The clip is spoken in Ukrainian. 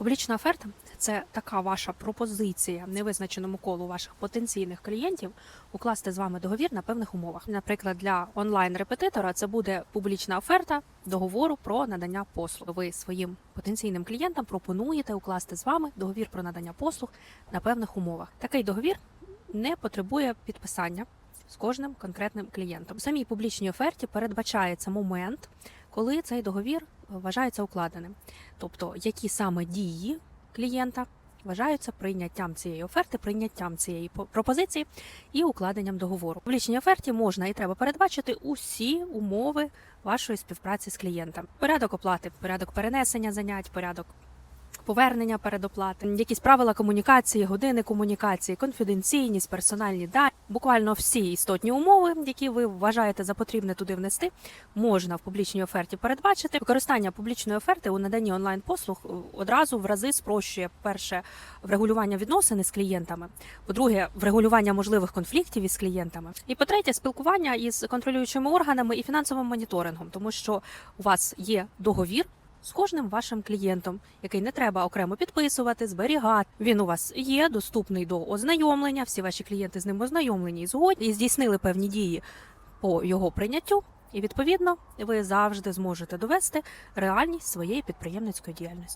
Публічна оферта це така ваша пропозиція невизначеному колу ваших потенційних клієнтів укласти з вами договір на певних умовах. Наприклад, для онлайн-репетитора це буде публічна оферта договору про надання послуг. Ви своїм потенційним клієнтам пропонуєте укласти з вами договір про надання послуг на певних умовах. Такий договір не потребує підписання з кожним конкретним клієнтом. В самій публічній оферті передбачається момент, коли цей договір вважається укладеним. Тобто, які саме дії клієнта вважаються прийняттям цієї оферти, прийняттям цієї пропозиції і укладенням договору. В публічній оферті можна і треба передбачити усі умови вашої співпраці з клієнтом: порядок оплати, порядок перенесення занять, порядок. Повернення передоплати, якісь правила комунікації, години комунікації, конфіденційність, персональні дані, буквально всі істотні умови, які ви вважаєте за потрібне туди внести, можна в публічній оферті передбачити. Використання публічної оферти у наданні онлайн послуг одразу в рази спрощує перше врегулювання відносини з клієнтами, по-друге, врегулювання можливих конфліктів із клієнтами, і по-третє, спілкування із контролюючими органами і фінансовим моніторингом, тому що у вас є договір. З кожним вашим клієнтом, який не треба окремо підписувати, зберігати. Він у вас є доступний до ознайомлення. Всі ваші клієнти з ним ознайомлені і згодні і здійснили певні дії по його прийняттю. І відповідно ви завжди зможете довести реальність своєї підприємницької діяльності.